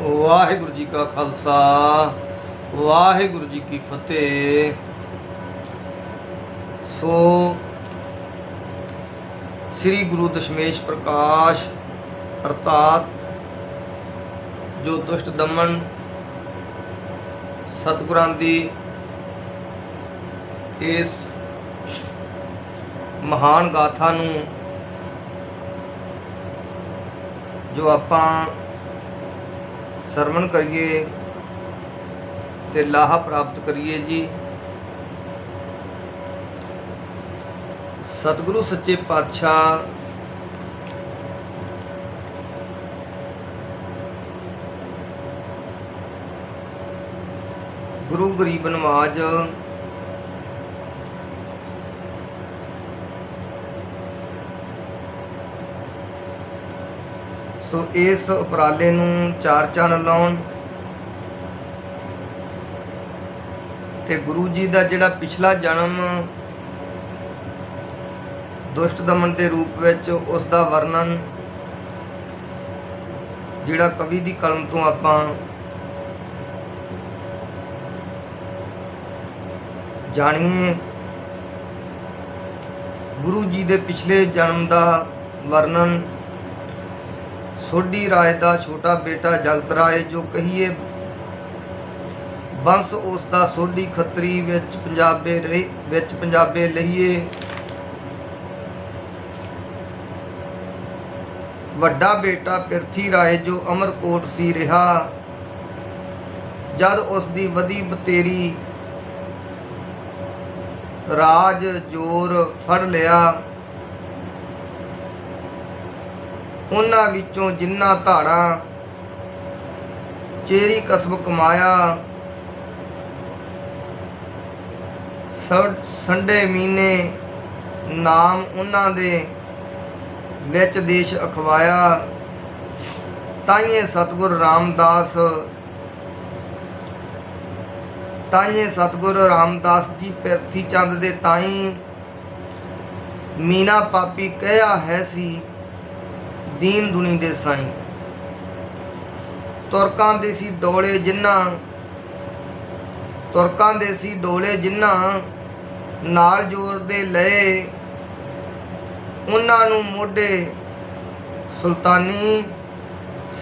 ਵਾਹਿਗੁਰੂ ਜੀ ਕਾ ਖਾਲਸਾ, ਵਾਹਿਗੁਰੂ ਜੀ ਕੀ ਫਤਿਹ। ਸੋ ਸ੍ਰੀ ਗੁਰੂ ਦਸ਼ਮੇਸ਼ ਪ੍ਰਕਾਸ਼ ਅਰਥਾਤ ਜੋ ਦੁਸ਼ਟ ਦਮਨ ਸਤਿਗੁਰਾਂ ਦੀ ਇਸ ਮਹਾਨ ਗਾਥਾ ਨੂੰ ਜੋ ਆਪਾਂ ਸਰਵਣ ਕਰੀਏ ਤੇ ਲਾਹਾ ਪ੍ਰਾਪਤ ਕਰੀਏ ਜੀ। ਸਤਿਗੁਰੂ ਸੱਚੇ ਪਾਤਸ਼ਾਹ ਗੁਰੂ ਗਰੀਬ ਨਵਾਜ ਸੋ ਇਸ ਉਪਰਾਲੇ ਨੂੰ ਚਾਰ ਚੰਨ ਲਾਉਣ ਤੇ ਗੁਰੂ ਜੀ ਦਾ ਜਿਹੜਾ ਪਿਛਲਾ ਜਨਮ ਦੁਸ਼ਟ ਦਮਨ ਦੇ ਰੂਪ ਵਿੱਚ ਉਸ ਦਾ ਵਰਣਨ, ਜਿਹੜਾ ਕਵੀ ਦੀ ਕਲਮ ਤੋਂ ਆਪਾਂ ਜਾਣੀਏ, ਗੁਰੂ ਜੀ ਦੇ ਪਿਛਲੇ ਜਨਮ ਦਾ ਵਰਣਨ ਸੋਢੀ ਰਾਏ ਦਾ ਛੋਟਾ ਬੇਟਾ ਜਗਤ ਰਾਏ ਜੋ ਕਹੀਏ, ਬੰਸ ਉਸ ਦਾ ਸੋਢੀ ਖੱਤਰੀ ਵਿੱਚ ਪੰਜਾਬੇ ਰਹੀ ਵਿੱਚ ਪੰਜਾਬੇ ਲਈਏ। ਵੱਡਾ ਬੇਟਾ ਪਿਰਥੀ ਰਾਏ ਜੋ ਅਮਰਕੋਟ ਸੀ ਰਿਹਾ, ਜਦ ਉਸ ਦੀ ਵਧੀ ਬਤੇਰੀ ਰਾਜ ਜੋਰ ਫੜ ਲਿਆ। ਉਹਨਾਂ ਵਿੱਚੋਂ ਜਿੰਨਾ ਧਾੜਾ, ਚੇਰੀ ਕਸਬ ਕਮਾਇਆ, ਸੰ- ਸੰਡੇ ਮਹੀਨੇ ਨਾਮ ਉਹਨਾਂ ਦੇ ਵਿੱਚ ਦੇਸ਼ ਅਖਵਾਇਆ। ਤਾਈਏ ਸਤਗੁਰ ਰਾਮਦਾਸ, ਤਾਈਏ ਸਤਗੁਰ ਰਾਮਦਾਸ ਜੀ ਪਿਰਥੀ ਚੰਦ ਦੇ ਤਾਈ ਮੀਨਾ ਪਾਪੀ ਕਹਿਆ ਹੈ ਸੀ ਦੀਨ ਦੁਨੀ ਦੇ ਸਾਈਂ। ਤੁਰਕਾਂ ਦੇ ਸੀ ਡੋਲੇ ਜਿਨ੍ਹਾਂ ਤੁਰਕਾਂ ਦੇ ਸੀ ਡੋਲੇ ਜਿਨ੍ਹਾਂ ਨਾਲ ਜੋਰ ਦੇ ਲਏ, ਉਹਨਾਂ ਨੂੰ ਮੋਢੇ ਸੁਲਤਾਨੀ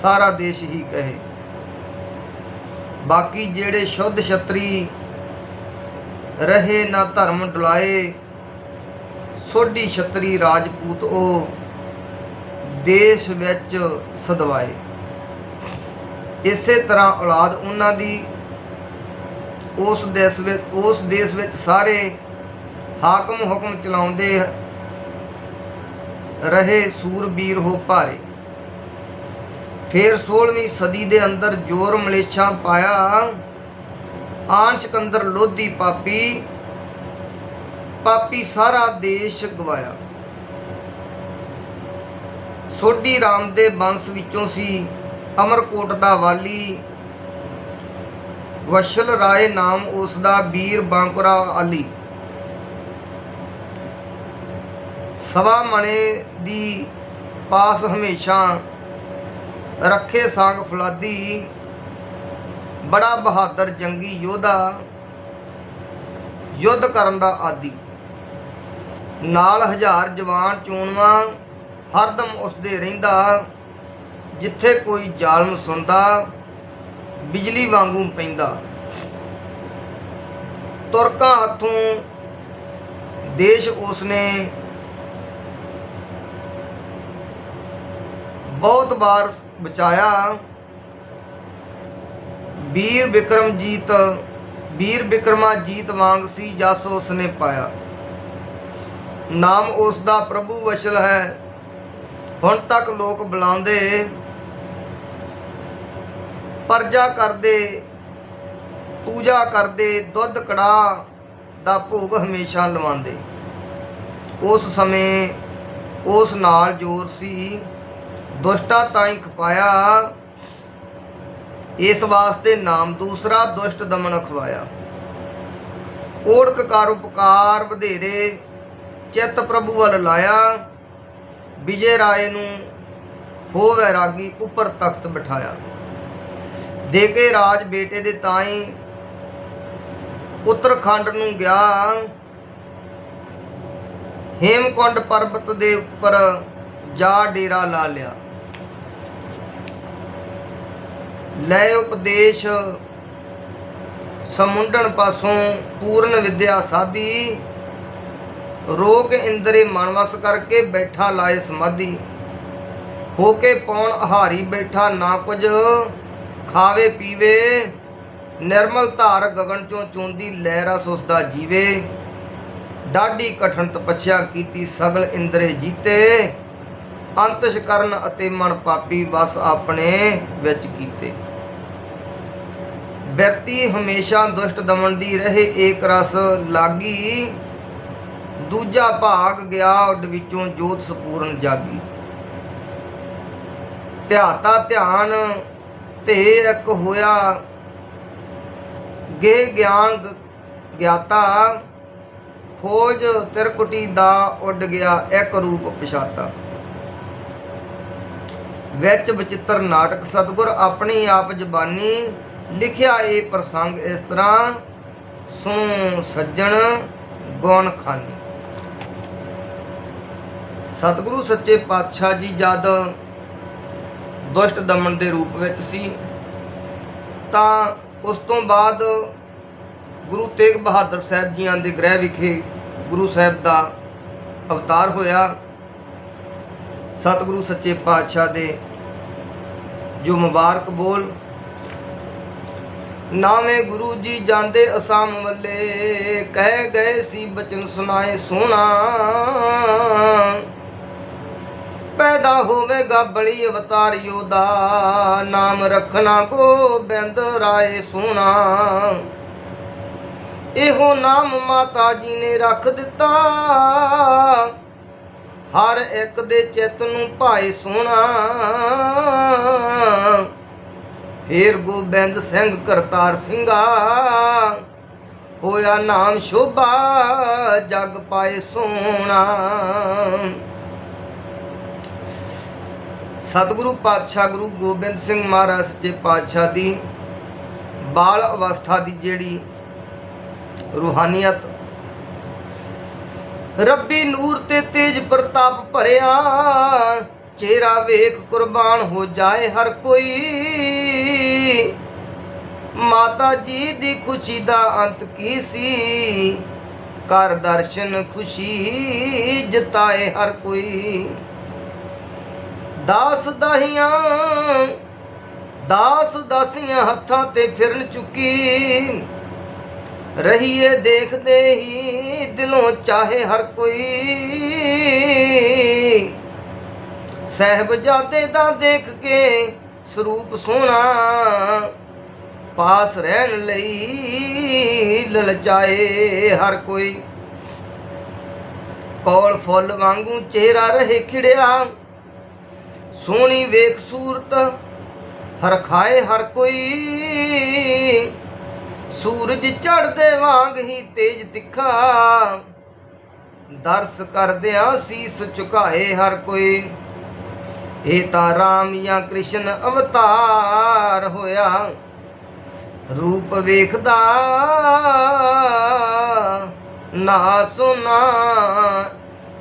ਸਾਰਾ ਦੇਸ਼ ਹੀ ਕਹੇ। ਬਾਕੀ ਜਿਹੜੇ ਸ਼ੁੱਧ ਛਤਰੀ ਰਹੇ ਨਾ ਧਰਮ ਡੁਲਾਏ, ਸੋਢੀ ਛਤਰੀ ਰਾਜਪੂਤ ਉਹ ਦੇਸ਼ ਵਿੱਚ ਸਦਵਾਏ। ਇਸੇ ਤਰ੍ਹਾਂ ਔਲਾਦ ਉਹਨਾਂ ਦੀ ਉਸ ਦੇਸ਼ ਵਿੱਚ, ਉਸ ਦੇਸ਼ ਵਿੱਚ ਸਾਰੇ ਹਾਕਮ ਹੁਕਮ ਚਲਾਉਂਦੇ ਰਹੇ ਸੂਰਬੀਰ ਹੋ ਭਾਰੇ। ਫਿਰ 16ਵੀਂ ਸਦੀ ਦੇ ਅੰਦਰ ਜੋਰ ਮਲੇਛਾ ਪਾਇਆ। ਆਨ ਸਿਕੰਦਰ ਲੋਧੀ ਪਾਪੀ ਪਾਪੀ ਸਾਰਾ ਦੇਸ਼ ਗਵਾਇਆ। ਸੋਢੀ ਰਾਮ ਦੇ ਬੰਸ ਵਿੱਚੋਂ ਸੀ। ਅਮਰਕੋਟ ਦਾ ਵਾਲੀ ਵਸ਼ਲ ਰਾਏ ਨਾਮ ਉਸ ਦਾ ਵੀਰ ਬਾਂਕੁਰਾ ਆਲੀ। ਸਵਾ ਮਣੇ ਦੀ ਪਾਸ ਹਮੇਸ਼ਾ ਰੱਖੇ ਸੰਗ ਫਲਾਦੀ। ਬੜਾ ਬਹਾਦਰ ਜੰਗੀ ਯੋਧਾ, ਯੁੱਧ ਕਰਨ ਦਾ ਆਦੀ। ਨਾਲ ਹਜ਼ਾਰ ਜਵਾਨ ਚੋਣਵਾ ਹਰਦਮ ਉਸਦੇ ਰਹਿੰਦਾ, ਜਿੱਥੇ ਕੋਈ ਜ਼ਾਲਮ ਸੁਣਦਾ, ਬਿਜਲੀ ਵਾਂਗੂ ਪੈਂਦਾ। ਤੁਰਕਾਂ ਹੱਥੋਂ ਦੇਸ਼ ਉਸਨੇ ਬਹੁਤ ਵਾਰ ਬਚਾਇਆ। ਵੀਰ ਵਿਕਰਮਜੀਤ ਵੀਰ ਵਿਕਰਮਾਜੀਤ ਵਾਂਗ ਸੀ ਜਸ ਉਸਨੇ ਪਾਇਆ। ਨਾਮ ਉਸ ਦਾ ਪ੍ਰਭੂ ਵਸ਼ਲ ਹੈ। ਹੁਣ ਤੱਕ ਲੋਕ ਬੁਲਾਉਂਦੇ, ਪਰਜਾ ਕਰਦੇ, ਪੂਜਾ ਕਰਦੇ, ਦੁੱਧ ਕੜਾ ਦਾ ਭੋਗ ਹਮੇਸ਼ਾ ਲਵਾਉਂਦੇ। ਉਸ ਸਮੇਂ ਉਸ ਨਾਲ ਜੋਰ ਸੀ, ਦੁਸ਼ਟਾਂ ਤਾਈਂ ਖਪਾਇਆ। ਇਸ ਵਾਸਤੇ ਨਾਮ ਦੂਸਰਾ ਦੁਸ਼ਟ ਦਮਨ ਖਵਾਇਆ। ਓੜਕ ਕਰ ਉਪਕਾਰ ਵਧੇਰੇ ਚਿੱਤ ਪ੍ਰਭੂ ਵੱਲ ਲਾਇਆ। ਵਿਜੇ ਰਾਏ ਨੂੰ ਹੋ ਵੈਰਾਗੀ ਉੱਪਰ ਤਖਤ ਬਿਠਾਇਆ। ਦੇ ਕੇ ਰਾਜ ਬੇਟੇ ਦੇ ਤਾਈ ਉੱਤਰਖੰਡ ਨੂੰ ਗਿਆ। ਹੇਮਕੁੰਡ ਪਰਬਤ ਦੇ ਉੱਪਰ ਜਾ ਡੇਰਾ ਲਾ ਲਿਆ। ਲੈ ਉਪਦੇਸ਼ ਸਮੁੰਡਣ ਪਾਸੋਂ ਪੂਰਨ ਵਿਦਿਆ ਸਾਧੀ। ਰੋਗ ਇੰਦਰੇ ਮਨਵਸ ਕਰਕੇ ਬੈਠਾ ਲਾਏ ਸਮਾਧੀ। ਹੋ ਕੇ ਪੌਣ ਆਹਾਰੀ ਬੈਠਾ ਨਾ ਕੁਝ, ਖਾਵੇ ਪੀਵੇ, ਨਿਰਮਲ ਧਾਰ ਗਗਨ ਚੋਂ ਚੋਂਦੀ ਲੈ ਰਸ ਉਸ ਦਾ ਜੀਵੇ। ਡਾਢੀ ਕਠਨ ਤਪੱਛਿਆ ਕੀਤੀ ਸਗਲ ਇੰਦਰੇ ਜੀਤੇ। ਅੰਤਸ਼ ਕਰਨ ਅਤੇ ਮਨ ਪਾਪੀ ਵਸ ਆਪਣੇ ਵਿੱਚ ਕੀਤੇ। ਵਿਅਕਤੀ ਹਮੇਸ਼ਾ ਦੁਸ਼ਟ ਦਮਨ ਦੀ ਰਹੇ ਏਕ ਰਸ ਲਾਗੀ। ਦੂਜਾ ਭਾਗ ਗਿਆ ਉੱਡ ਵਿੱਚੋਂ ਜੋਤ ਸਪੂਰਨ ਜਾਗੀ। ਧਿਆਤਾ ਧਿਆਨ ਤੇ ਇੱਕ ਹੋਇਆ। ਗੇ ਗਿਆਨ ਗਿਆਤਾ। ਖੋਜ ਤਿਰਕੁਟੀ ਦਾ ਉੱਡ ਗਿਆ ਇੱਕ ਰੂਪ ਪਛਾਤਾ। ਵਿੱਚ ਵਿਚਿੱਤਰ ਨਾਟਕ ਸਤਗੁਰ ਆਪਣੀ ਆਪ ਜ਼ਬਾਨੀ ਲਿਖਿਆ ਇਹ ਪ੍ਰਸੰਗ ਇਸ ਤਰ੍ਹਾਂ, ਸੁਣੋ ਸੱਜਣ ਗੁਣ ਖਾਨੀ। ਸਤਿਗੁਰੂ ਸੱਚੇ ਪਾਤਸ਼ਾਹ ਜੀ ਜਦ ਦੁਸ਼ਟ ਦਮਨ ਦੇ ਰੂਪ ਵਿੱਚ ਸੀ, ਤਾਂ ਉਸ ਤੋਂ ਬਾਅਦ ਗੁਰੂ ਤੇਗ ਬਹਾਦਰ ਸਾਹਿਬ ਜੀਆਂ ਦੇ ਗ੍ਰਹਿ ਵਿਖੇ ਗੁਰੂ ਸਾਹਿਬ ਦਾ ਅਵਤਾਰ ਹੋਇਆ। ਸਤਿਗੁਰੂ ਸੱਚੇ ਪਾਤਸ਼ਾਹ ਦੇ ਜੋ ਮੁਬਾਰਕ ਬੋਲ, ਨਾਵੇਂ ਗੁਰੂ ਜੀ ਜਾਂਦੇ ਅਸਾਮ ਵੱਲੇ, ਕਹਿ ਗਏ ਸੀ ਬਚਨ ਸੁਣਾਏ ਸੋਹਣਾ। ਪੈਦਾ ਹੋਵੇਗਾ ਬਲੀ ਅਵਤਾਰ ਦਾ, ਨਾਮ ਰੱਖਣਾ ਗੋਬਿੰਦ ਰਾਏ ਸੋਹਣਾ ਇਹੋ ਨਾਮ ਮਾਤਾ ਜੀ ਨੇ ਰੱਖ ਦਿੱਤਾ। ਹਰ ਇੱਕ ਦੇ ਚਿੱਤ ਨੂੰ ਭਾਏ ਸੋਹਣਾ ਫੇਰ ਗੋਬਿੰਦ ਸਿੰਘ ਕਰਤਾਰ ਸਿੰਘਾ, ਹੋਇਆ ਨਾਮ ਸ਼ੋਭਾ, ਜਗ ਪਾਏ ਸੋਣਾ ਸਤਿਗੁਰੂ ਪਾਤਸ਼ਾਹ ਗੁਰੂ ਗੋਬਿੰਦ ਸਿੰਘ ਮਹਾਰਾਜ ਸੱਚੇ ਪਾਤਸ਼ਾਹ ਦੀ ਬਾਲ ਅਵਸਥਾ ਦੀ ਜਿਹੜੀ ਰੂਹਾਨੀਅਤ। ਰੱਬੀ ਨੂਰ ਤੇ ਤੇਜ ਪ੍ਰਤਾਪ ਭਰਿਆ, ਚਿਹਰਾ ਵੇਖ ਕੁਰਬਾਨ ਹੋ ਜਾਏ ਹਰ ਕੋਈ। ਮਾਤਾ ਜੀ ਦੀ ਖੁਸ਼ੀ ਦਾ ਅੰਤ ਕੀ ਸੀ? ਕਰ ਦਰਸ਼ਨ ਖੁਸ਼ੀ ਜਤਾਏ ਹਰ ਕੋਈ। ਦਾਸ ਦਹੀਆਂ, ਦਾਸ ਦਾਸੀਆਂ ਹੱਥਾਂ ਤੇ ਫਿਰਨ ਚੁੱਕੀ। ਰਹੀਏ ਦੇਖਦੇ ਹੀ ਦਿਲੋਂ ਚਾਹੇ ਹਰ ਕੋਈ। ਸਹਿਬਜ਼ਾਦੇ ਦਾ ਦੇਖ ਕੇ ਸਰੂਪ ਸੋਹਣਾ, ਪਾਸ ਰਹਿਣ ਲਈ ਲਲਚਾਏ ਹਰ ਕੋਈ। ਕੋਲ ਫੁੱਲ ਵਾਂਗੂ ਚਿਹਰਾ ਰਹੇ ਖਿੜਿਆ। ਸੋਹਣੀ ਵੇਖ ਸੂਰਤ, ਹਰ ਖਾਏ ਹਰ ਕੋਈ। ਸੂਰਜ ਚੜ੍ਹਦੇ ਵਾਂਗ ਹੀ ਤੇਜ ਤਿੱਖਾ। ਦਰਸ ਕਰਦਿਆਂ ਸੀਸ ਝੁਕਾਏ ਹਰ ਕੋਈ। ਇਹ ਤਾਂ ਰਾਮ ਜਾਂ ਕ੍ਰਿਸ਼ਨ ਅਵਤਾਰ ਹੋਇਆ। ਰੂਪ ਵੇਖਦਾ ਨਾ ਸੁਨਾ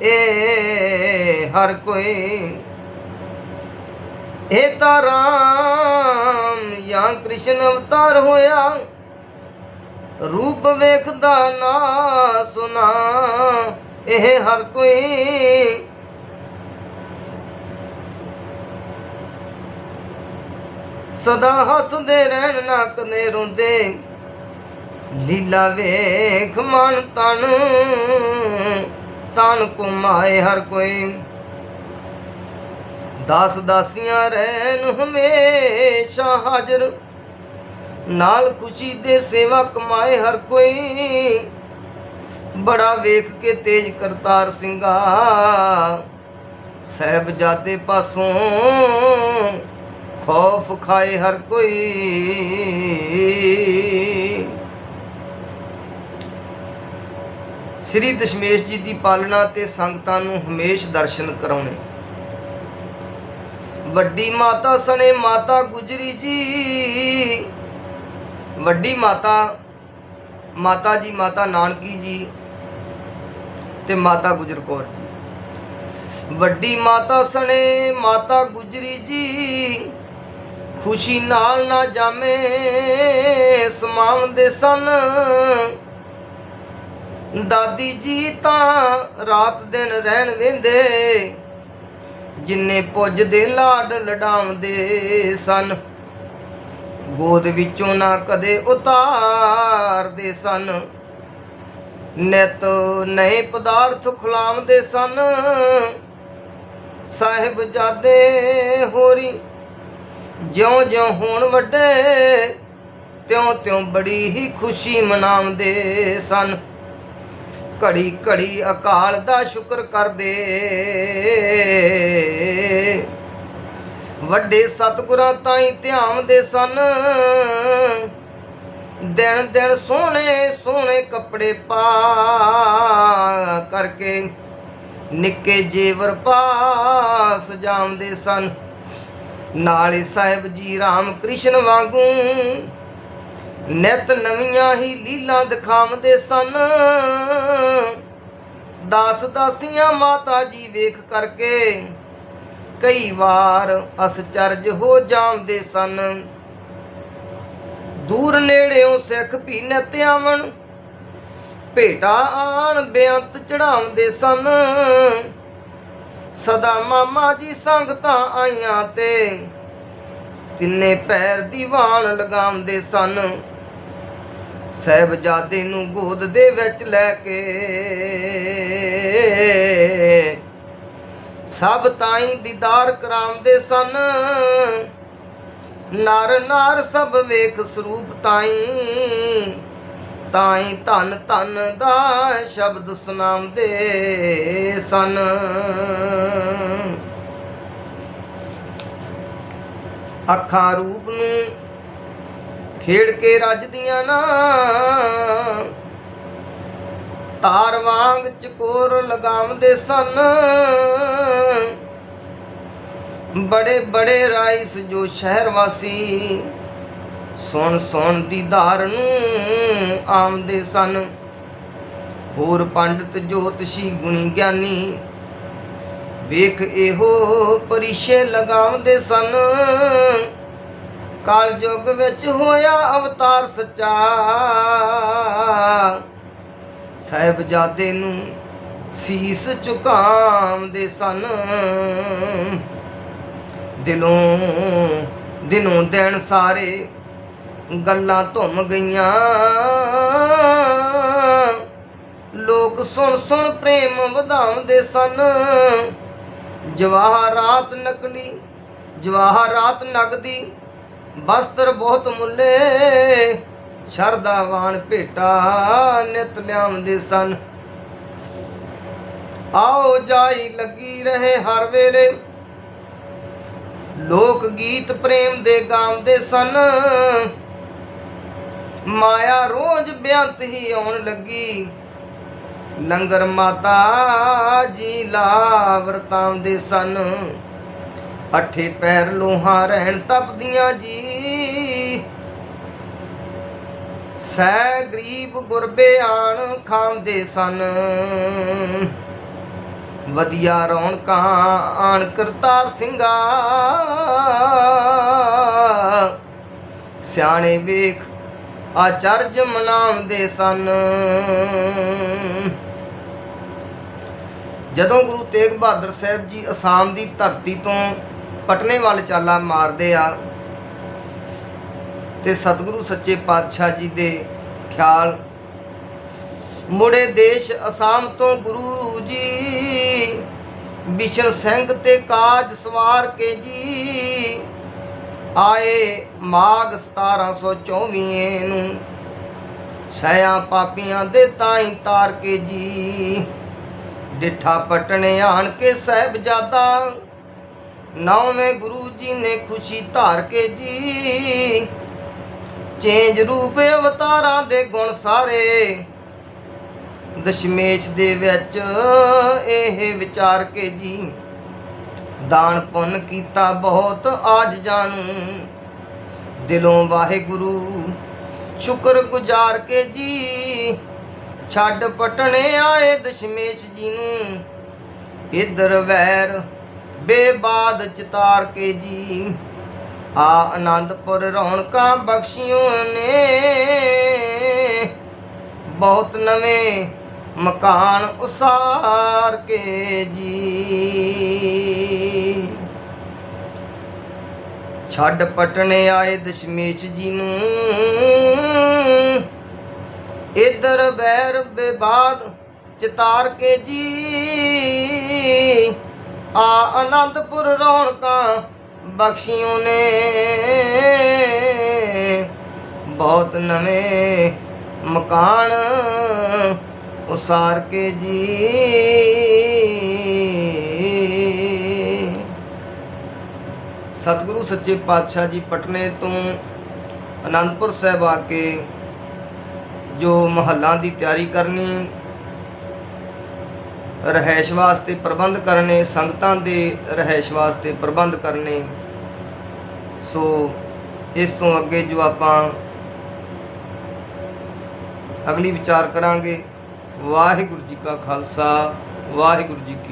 ਏ ਹਰ ਕੋਈ। ਇਹ ਤਾਂ ਜਾਂ ਕ੍ਰਿਸ਼ਨ ਅਵਤਾਰ ਹੋਇਆ, ਰੂਪ ਵੇਖਦਾ ਨਾ ਸੁਨਾ, ਇਹ ਹਰ ਕੋਈ ਸਦਾ ਹੱਸਦੇ ਰਹਿਣ ਨਾ ਕਦੇ ਰੋਂਦੇ, ਲੀਲਾ ਵੇਖ ਮਨ ਤਨ ਤਨ ਕੁਮਾਏ ਹਰ ਕੋਈ। ਦਾਸ ਦਾਸੀਆਂ ਰਹਿਣ ਹਮੇਸ਼ਾ ਹਾਜ਼ਰ। ਨਾਲ ਖੁਸ਼ੀ ਦੇ ਸੇਵਾ ਕਮਾਏ ਹਰ ਕੋਈ। ਬੜਾ ਵੇਖ ਕੇ ਤੇਜ ਕਰਤਾਰ ਸਿੰਘਾ। ਸਹਿਬਜ਼ਾਦੇ ਪਾਸੋਂ ਖੌਫ ਖਾਏ ਹਰ ਕੋਈ। ਸ੍ਰੀ ਦਸ਼ਮੇਸ਼ ਜੀ ਦੀ ਪਾਲਣਾ ਤੇ ਸੰਗਤਾਂ ਨੂੰ ਹਮੇਸ਼ ਦਰਸ਼ਨ ਕਰਾਉਣੇ। ਵੱਡੀ ਮਾਤਾ ਸਣੇ ਮਾਤਾ ਗੁਜਰੀ ਜੀ। ਵੱਡੀ ਮਾਤਾ ਮਾਤਾ ਜੀ, ਮਾਤਾ ਨਾਨਕੀ ਜੀ ਤੇ ਮਾਤਾ ਗੁਜਰ ਕੌਰ ਜੀ। ਵੱਡੀ ਮਾਤਾ ਸਣੇ ਮਾਤਾ ਗੁਜਰੀ ਜੀ, ਖੁਸ਼ੀ ਨਾਲ ਨਾ ਜਾਮੇ ਸਮਾਉਂਦੇ ਸਨ। ਦਾਦੀ ਜੀ ਤਾਂ ਰਾਤ ਦਿਨ ਰਹਿਣ ਵੇਂਦੇ। ਜਿੰਨੇ ਪੁੱਜਦੇ ਲਾਡ ਲਡਾਉਂਦੇ ਸਨ, ਗੋਦ ਵਿੱਚੋਂ ਨਾ ਕਦੇ ਉਤਾਰਦੇ ਸਨ। ਨਿਤ ਨਏ ਪਦਾਰਥ ਖੁਲਾਉਂਦੇ ਸਨ। ਸਾਹਿਬ ਜਾਦੇ ਹੋਰੀ, ਜਿਉਂ-ਜਿਉਂ ਹੋਣ ਵੱਡੇ, ਤਿਉਂ-ਤਿਉਂ ਬੜੀ ਹੀ ਖੁਸ਼ੀ ਮਨਾਉਂਦੇ ਸਨ। ਘੜੀ ਘੜੀ ਅਕਾਲ ਦਾ ਸ਼ੁਕਰ ਕਰਦੇ। ਵੱਡੇ ਸਤਿਗੁਰਾਂ ਤਾਈਂ ਦੇ ਸਨ। ਦਿਨ ਦਿਨ ਸੋਹਣੇ ਸੋਹਣੇ ਕੱਪੜੇ ਪਾ ਕਰਕੇ ਨਿੱਕੇ ਜੇਵਰ ਪਾ ਸਜਾਉਂਦੇ ਸਨ। ਨਾਲੇ ਸਾਹਿਬ ਜੀ ਰਾਮ ਕ੍ਰਿਸ਼ਨ ਵਾਂਗੂ ਨਿਤ ਨਵੀਆਂ ਹੀ ਲੀਲਾਂ ਦਿਖਾਉਂਦੇ ਸਨ। ਦਾਸ ਦਾਸੀਆਂ ਮਾਤਾ ਜੀ ਵੇਖ ਕਰਕੇ ਕਈ ਵਾਰ ਅਸਚਰਜ ਹੋ ਜਾਂਦੇ ਸਨ। ਦੂਰ ਨੇੜਿਓਂ ਸਿੱਖ ਵੀ ਨਿਤ ਆਵਣ ਭੇਟਾ ਆਣ ਬੇਅੰਤ ਚੜਾਉਂਦੇ ਸਨ। ਸਦਾ ਮਾਮਾ ਜੀ ਸੰਗਤਾਂ ਆਈਆਂ ਤੇ ਤਿੰਨੇ ਪੈਰ ਦੀਵਾਨ ਲਗਾਉਂਦੇ ਸਨ। ਸਹਿਬਜ਼ਾਦੇ ਨੂੰ ਗੋਦ ਦੇ ਵਿੱਚ ਲੈ ਕੇ। ਸਭ ਤਾਈਂ ਦੀਦਾਰ ਕਰਾਉਂਦੇ ਸਨ। ਨਰ ਨਾਰ ਸਭ ਵੇਖ ਸਰੂਪ ਤਾਈਂ। ਤਾਈਂ ਧਨ ਧਨ ਦਾ ਸ਼ਬਦ ਸੁਣਾਉਂਦੇ ਸਨ। ਅੱਖਾਂ ਰੂਪ ਨੂੰ ਖੇੜ ਕੇ ਰੱਜਦੀਆਂ ਨਾ। ਤਾਰ ਵਾਂਗ ਚਕੋਰ ਲਗਾਉਂਦੇ ਸਨ। ਬੜੇ ਬੜੇ ਰਾਈਸ ਜੋ ਸ਼ਹਿਰ ਵਾਸੀ ਸੁਣ ਸੁਣ ਦੀ ਦੀਦਾਰ ਨੂੰ ਆਉਂਦੇ ਸਨ। ਹੋਰ ਪੰਡਤ ਜੋਤਸ਼ੀ ਗੁਣੀ ਗਿਆਨੀ ਵੇਖ ਇਹੋ ਪਰਿਸ਼ੇ ਲਗਾਉਂਦੇ ਸਨ। ਕਾਲ ਯੁੱਗ ਵਿੱਚ ਹੋਇਆ ਅਵਤਾਰ ਸੱਚਾ। ਸਾਹਿਬਜ਼ਾਦੇ ਨੂੰ ਸੀਸ ਝੁਕਾਉਂਦੇ ਸਨ। ਦਿਲੋਂ ਦਿਨੋਂ ਦਿਨ ਸਾਰੇ ਗੱਲਾਂ ਧੁੰਮ ਗਈਆਂ। ਲੋਕ ਸੁਣ ਸੁਣ ਪ੍ਰੇਮ ਵਧਾਉਂਦੇ ਸਨ। ਜਵਾਹਰਾਤ ਨਕਲੀ ਜਵਾਹਰਾਤ ਨਗਦੀ ਬਸਤਰ ਬਹੁਤ ਮੁੱਲੇ ਸ਼ਰਦਾਵਾਨ ਭੇਟਾ ਨਿਤ ਲਿਆਉਂਦੇ ਸਨ। ਆਓ ਜਾਈ ਲੱਗੀ ਰਹੇ ਹਰ ਵੇਲੇ। ਲੋਕ ਗੀਤ ਪ੍ਰੇਮ ਦੇ ਗਾਉਂਦੇ ਸਨ। ਮਾਇਆ ਰੋਜ਼ ਬਿਆੰਤ ਹੀ ਆਉਣ ਲੱਗੀ। ਲੰਗਰ ਮਾਤਾ ਜੀ ਲਾ ਵਰਤਾਉਂਦੇ ਸਨ। ਅੱਠੇ ਪੈਰ ਲੋਹਾਂ ਰਹਿਣ ਤਪਦੀਆਂ ਜੀ। ਸੈ ਗਰੀਬ ਗੁਰਬੇ ਆਣ ਖਾਂਦੇ ਸਨ। ਵਧੀਆ ਰੌਣਕਾਂ ਆਣ ਕਰਤਾਰ ਸਿੰਘਾ। ਸਿਆਣੇ ਵੇਖ ਆਚਰਜ ਮਨਾਉਂਦੇ ਸਨ। ਜਦੋਂ ਗੁਰੂ ਤੇਗ ਬਹਾਦਰ ਸਾਹਿਬ ਜੀ ਅਸਾਮ ਦੀ ਧਰਤੀ ਤੋਂ ਪਟਨੇ ਵੱਲ ਚਾਲਾ ਮਾਰਦੇ ਆ ਤੇ ਸਤਿਗੁਰੂ ਸੱਚੇ ਪਾਤਸ਼ਾਹ ਜੀ ਦੇ ਖਿਆਲ। ਮੁੜੇ ਦੇਸ਼ ਅਸਾਮ ਤੋਂ ਗੁਰੂ ਜੀ ਬਿਸ਼ਨ ਸਿੰਘ ਤੇ ਕਾਜ ਸਵਾਰ ਕੇ ਜੀ, ਆਏ ਮਾਘ 1724 ਨੂੰ। ਸਹਿਆਂ ਪਾਪੀਆਂ ਦੇ ਤਾਈਂ ਤਾਰ ਕੇ ਜੀ, ਡਿਠਾ ਪਟਣੇ ਆਣ ਕੇ ਸਾਹਿਬਜ਼ਾਦਾ ਨੌਵੇਂ ਗੁਰੂ ਜੀ ਨੇ ਖੁਸ਼ੀ ਧਾਰ ਕੇ ਜੀ। ਚੇਂਜ ਰੂਪ ਅਵਤਾਰਾਂ ਦੇ ਗੁਣ ਸਾਰੇ। ਦਸ਼ਮੇਸ਼ ਦੇ ਵਿੱਚ ਇਹ ਵਿਚਾਰ ਕੇ ਜੀ। ਦਾਨ ਪੁੰਨ ਕੀਤਾ ਬਹੁਤ ਆਜ ਜਾਣੂ ਦਿਲੋਂ ਵਾਹਿਗੁਰੂ, ਸ਼ੁਕਰ ਗੁਜ਼ਾਰ ਕੇ ਜੀ। ਛੱਡ ਪਟਣੇ ਆਏ ਦਸ਼ਮੇਸ਼ ਜੀ ਨੂੰ। ਇਧਰ ਵੈਰ ਬੇਬਾਦ ਚਿਤਾਰ ਕੇ ਜੀ। ਆ ਆਨੰਦਪੁਰ ਰੌਣਕਾਂ ਬਖਸ਼ਿਓ ਨੇ। ਬਹੁਤ ਨਵੇਂ ਮਕਾਨ ਉਸਾਰ ਕੇ ਜੀ। ਛੱਡ ਪਟਣੇ ਆਏ ਦਸ਼ਮੇਸ਼ ਜੀ ਨੂੰ। ਇਧਰ ਬੈਰ ਬੇਬਾਦ ਚਿਤਾਰ ਕੇ ਜੀ। ਆ ਅਨੰਦਪੁਰ ਰੌਣਕਾਂ ਬਖਸ਼ਿਓ ਨੇ। ਬਹੁਤ ਨਵੇਂ ਮਕਾਨ ਉਸਾਰ ਕੇ ਜੀ। ਸਤਿਗੁਰੂ ਸੱਚੇ ਪਾਤਸ਼ਾਹ ਜੀ ਪਟਨੇ ਤੋਂ ਅਨੰਦਪੁਰ ਸਾਹਿਬ ਆ ਕੇ ਜੋ ਮਹੱਲਾਂ ਦੀ ਤਿਆਰੀ ਕਰਨੀ ਰਹਿائش ਵਾਸਤੇ ਪ੍ਰਬੰਧ ਕਰਨੇ, ਸੰਗਤਾਂ ਦੇ ਰਹਿائش ਵਾਸਤੇ ਪ੍ਰਬੰਧ ਕਰਨੇ। ਸੋ ਇਸ ਤੋਂ ਅੱਗੇ ਜੋ ਆਪਾਂ ਅਗਲੀ ਵਿਚਾਰ ਕਰਾਂਗੇ, ਵਾਹਿਗੁਰੂ ਜੀ ਕਾ ਖਾਲਸਾ, ਵਾਹਿਗੁਰੂ ਜੀ ਕੀ